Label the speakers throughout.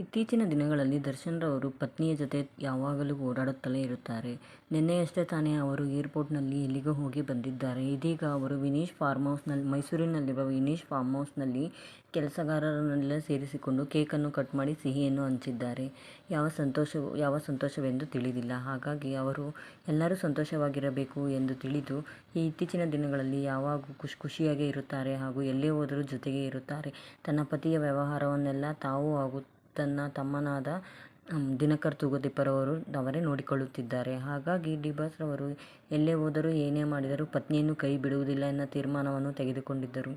Speaker 1: ಇತ್ತೀಚಿನ ದಿನಗಳಲ್ಲಿ ದರ್ಶನ್ ರವರು ಪತ್ನಿಯ ಜೊತೆ ಯಾವಾಗಲೂ ಓಡಾಡುತ್ತಲೇ ಇರುತ್ತಾರೆ. ನಿನ್ನೆಯಷ್ಟೇ ತಾನೇ ಅವರು ಏರ್ಪೋರ್ಟ್ನಲ್ಲಿ ಎಲ್ಲಿಗೋ ಹೋಗಿ ಬಂದಿದ್ದಾರೆ. ಇದೀಗ ಅವರು ವಿನೀಶ್ ಫಾರ್ಮ್ ಹೌಸ್ನಲ್ಲಿ ಮೈಸೂರಿನಲ್ಲಿರುವ ವಿನೀಶ್ ಫಾರ್ಮ್ ಹೌಸ್ನಲ್ಲಿ ಕೆಲಸಗಾರರನ್ನೆಲ್ಲ ಸೇರಿಸಿಕೊಂಡು ಕೇಕನ್ನು ಕಟ್ ಮಾಡಿ ಸಿಹಿಯನ್ನು ಹಂಚಿದ್ದಾರೆ. ಯಾವ ಸಂತೋಷ, ಯಾವ ಸಂತೋಷವೆಂದು ತಿಳಿದಿಲ್ಲ. ಹಾಗಾಗಿ ಅವರು ಎಲ್ಲರೂ ಸಂತೋಷವಾಗಿರಬೇಕು ಎಂದು ತಿಳಿದು ಈ ಇತ್ತೀಚಿನ ದಿನಗಳಲ್ಲಿ ಯಾವಾಗೂ ಖುಷಿ, ಖುಷಿಯಾಗೇ ಇರುತ್ತಾರೆ ಹಾಗೂ ಎಲ್ಲೇ ಹೋದರೂ ಜೊತೆಗೆ ಇರುತ್ತಾರೆ. ತನ್ನ ಪತಿಯ ವ್ಯವಹಾರವನ್ನೆಲ್ಲ ತಾವು ಹಾಗೂ ತನ್ನ ತಮ್ಮನಾದ ದಿನಕರ್ ತೂಗುದೀಪರವರು ಅವರೇ ನೋಡಿಕೊಳ್ಳುತ್ತಿದ್ದಾರೆ. ಹಾಗಾಗಿ ಡಿ ಬಾಸ್ ರವರು ಎಲ್ಲೇ ಹೋದರೂ ಏನೇ ಮಾಡಿದರೂ ಪತ್ನಿಯನ್ನು ಕೈ ಬಿಡುವುದಿಲ್ಲ ಎನ್ನುವ ತೀರ್ಮಾನವನ್ನು ತೆಗೆದುಕೊಂಡಿದ್ದರು.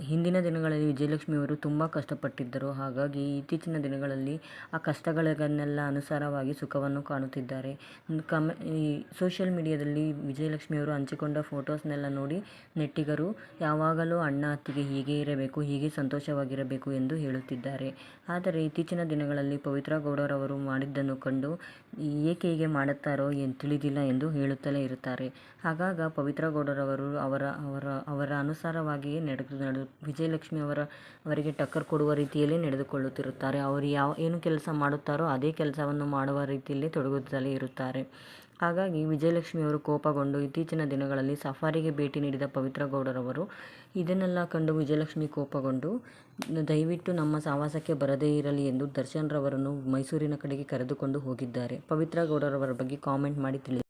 Speaker 1: ಹಿಂದಿನ ದಿನಗಳಲ್ಲಿ ವಿಜಯಲಕ್ಷ್ಮಿಯವರು ತುಂಬ ಕಷ್ಟಪಟ್ಟಿದ್ದರು. ಹಾಗಾಗಿ ಇತ್ತೀಚಿನ ದಿನಗಳಲ್ಲಿ ಆ ಕಷ್ಟಗಳಿಗನ್ನೆಲ್ಲ ಅನುಸಾರವಾಗಿ ಸುಖವನ್ನು ಕಾಣುತ್ತಿದ್ದಾರೆ. ಕಮ, ಈ ಸೋಷಿಯಲ್ ಮೀಡಿಯಾದಲ್ಲಿ ವಿಜಯಲಕ್ಷ್ಮಿಯವರು ಹಂಚಿಕೊಂಡ ಫೋಟೋಸ್ನೆಲ್ಲ ನೋಡಿ ನೆಟ್ಟಿಗರು, ಯಾವಾಗಲೂ ಅಣ್ಣ ಅತ್ತಿಗೆ ಹೀಗೆ ಇರಬೇಕು, ಹೀಗೆ ಸಂತೋಷವಾಗಿರಬೇಕು ಎಂದು ಹೇಳುತ್ತಿದ್ದಾರೆ. ಆದರೆ ಇತ್ತೀಚಿನ ದಿನಗಳಲ್ಲಿ ಪವಿತ್ರ ಗೌಡರವರು ಮಾಡಿದ್ದನ್ನು ಕಂಡು ಏಕೆ ಹೀಗೆ ಮಾಡುತ್ತಾರೋ ಏನು ತಿಳಿದಿಲ್ಲ ಎಂದು ಹೇಳುತ್ತಲೇ ಇರುತ್ತಾರೆ. ಆಗಾಗ ಪವಿತ್ರ ಗೌಡರವರು ಅವರ ಅವರ ಅವರ ಅನುಸಾರವಾಗಿಯೇ ನಡೆದು ವಿಜಯಲಕ್ಷ್ಮಿ ಅವರ, ಅವರಿಗೆ ಟಕ್ಕರ್ ಕೊಡುವ ರೀತಿಯಲ್ಲಿ ನಡೆದುಕೊಳ್ಳುತ್ತಿರುತ್ತಾರೆ. ಅವರು ಯಾವ, ಏನು ಕೆಲಸ ಮಾಡುತ್ತಾರೋ ಅದೇ ಕೆಲಸವನ್ನು ಮಾಡುವ ರೀತಿಯಲ್ಲಿ ತೊಡಗುತ್ತಲೇ ಇರುತ್ತಾರೆ. ಹಾಗಾಗಿ ವಿಜಯಲಕ್ಷ್ಮಿಯವರು ಕೋಪಗೊಂಡು ಇತ್ತೀಚಿನ ದಿನಗಳಲ್ಲಿ ಸಫಾರಿಗೆ ಭೇಟಿ ನೀಡಿದ ಪವಿತ್ರ ಗೌಡರವರು ಇದನ್ನೆಲ್ಲ ಕಂಡು ವಿಜಯಲಕ್ಷ್ಮಿ ಕೋಪಗೊಂಡು, ದಯವಿಟ್ಟು ನಮ್ಮ ಸಹವಾಸಕ್ಕೆ ಬರದೇ ಇರಲಿ ಎಂದು ದರ್ಶನ್ ರವರನ್ನು ಮೈಸೂರಿನ ಕಡೆಗೆ ಕರೆದುಕೊಂಡು ಹೋಗಿದ್ದಾರೆ. ಪವಿತ್ರ ಗೌಡರವರ ಬಗ್ಗೆ ಕಾಮೆಂಟ್ ಮಾಡಿ ತಿಳಿಸಿ.